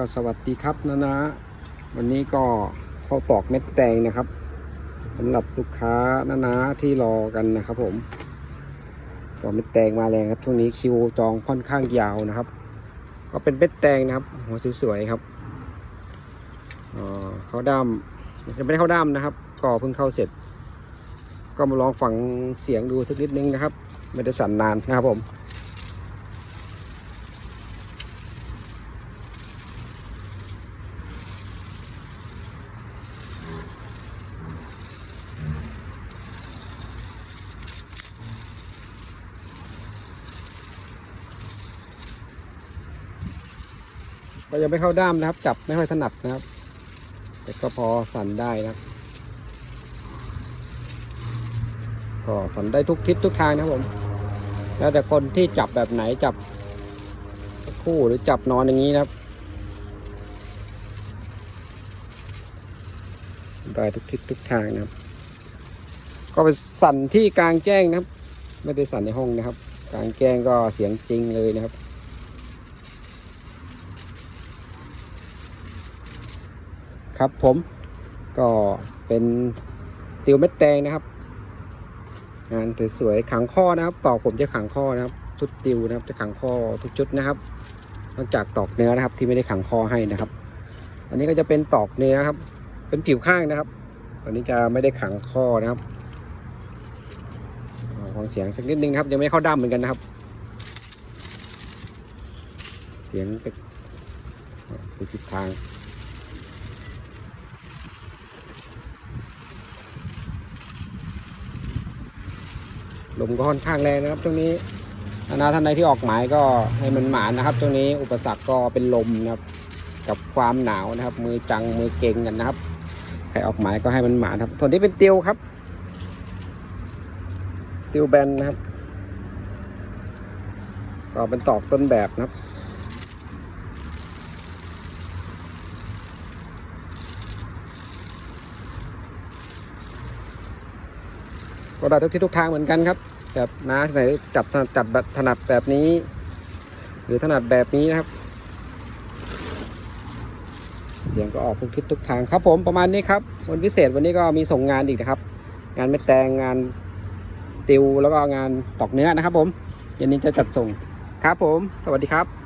ก็สวัสดีครับนะนะ วันนี้ก็ข้าวตอกเม็ดแตงนะครับสำหรับลูกค้านะนะที่รอกันนะครับผมตอกเม็ดแตงมาแรงครับช่วงนี้คิวจองค่อนข้างยาวนะครับ ก็เป็นเม็ดแตงนะครับ หัวสวยๆครับอ๋อข้าวดำยังไม่ได้ข้าวดำนะครับ ก็เพิ่งเข้าเสร็จ ก็มาลองฟังเสียงดูสักนิดนึงนะครับไม่ได้สั่นนานนะครับผม ก็ยังไม่เข้าด้ามนะครับ จับไม่ค่อยถนัดนะครับ แต่ก็พอสั่นได้นะครับ ก็สั่นได้ทุกทิศทุกทางนะครับผม แล้วแต่คนที่จับแบบไหนจับคู่หรือจับนอนอย่างนี้นะครับ ได้ทุกทิศทุกทางนะครับ ก็ไปสั่นที่กลางแจ้งนะครับ ไม่ได้สั่นในห้องนะครับ กลางแจ้งก็เสียงจริงเลยนะครับ ครับผมก็เป็นติวเม็ดแตงนะครับ งานสวยๆขังข้อนะครับ ตอกผมจะขังข้อนะครับ ชุดติวนะครับจะขังข้อทุกชุดนะครับนอกจากตอกเนื้อนะครับ ที่ไม่ได้ขังข้อให้นะครับ อันนี้ก็จะเป็นตอกเนื้อครับ เป็นผิวข้างนะครับ ตอนนี้จะไม่ได้ขังข้อนะครับฟังเสียงสักนิดนึงครับยังไม่เข้าด้ามเหมือนกันนะครับ เสียงเป็นอ่าเป็นทิศทาง ลมก็ค่อนข้างแรงนะครับช่วงนี้นะท่านใดที่ออกหมายก็ให้มันหมานนะครับช่วงนี้อุปสรรคก็เป็นลมนะครับ กับความหนาวนะครับ มือจังมือเก่งกันนะครับใครออกหมายก็ให้มันหมานครับส่วนนี้เป็นติวครับติวแบนนะครับ ก็เป็นตอกต้นแบบนะครับ ก็ได้ทุกที่ทุกทางเหมือนกันครับแบบน้าที่ไหนจับจัดแบบถนัดแบบนี้ หรือถนัดแบบนี้นะครับ เสียงก็ออกทุกทิศทุกทางครับ ผมประมาณนี้ครับวันพิเศษวันนี้ก็มีส่งงานอีกนะครับ งานเม็ดแตงงานติวแล้วก็งานตอกเนื้อนะครับ ผมเย็นนี้จะจัดส่งครับผม สวัสดีครับ